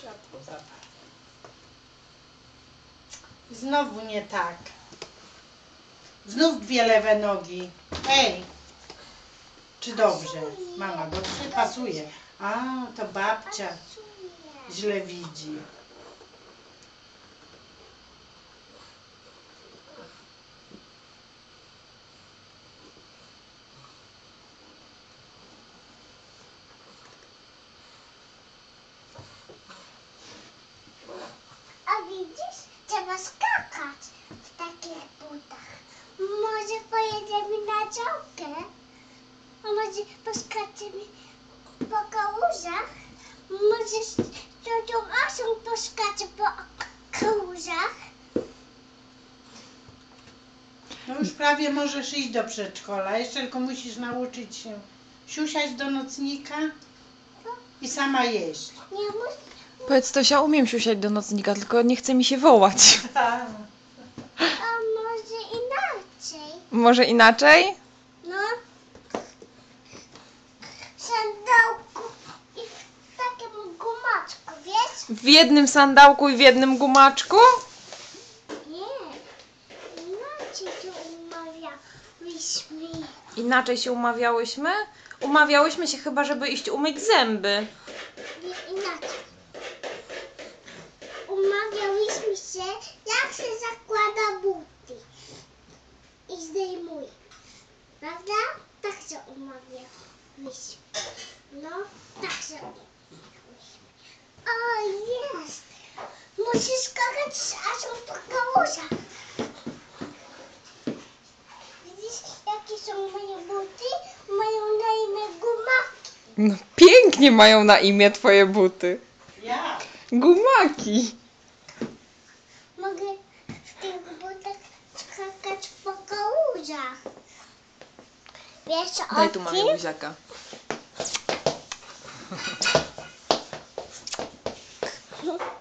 Światło. Znowu nie tak. Znów dwie lewe nogi. Ej! Czy dobrze? Mama, bo trzy pasuje. A, to babcia źle widzi. A widzisz, trzeba skakać w takich butach. Może pojedziemy na działkę? A może poskaczemy po kałużach? Może z ciocią Asią poskacze po kałużach? No już prawie możesz iść do przedszkola. Jeszcze tylko musisz nauczyć się siusiać do nocnika i sama jeść. Nie muszę. Powiedz Tosia, umiem siusiać do nocnika, tylko nie chce mi się wołać. A może inaczej? Może inaczej? No. W sandałku i w takim gumaczku, wiesz? W jednym sandałku i w jednym gumaczku? Nie. Inaczej to umawiałyśmy. Inaczej się umawiałyśmy? Umawiałyśmy się chyba, żeby iść umyć zęby. Nie inaczej. Umawiałyśmy się, jak się zakłada buty. I zdejmuje. Prawda? Tak się umawiałyśmy. No, tak się umawiałyśmy. O, jest! Musisz skakać z Asią po kałużach. Widzisz, jakie są moje buty? Mają na imię gumaki. No pięknie mają na imię twoje buty. Ja. Gumaki. Daj tu mamie buziaka.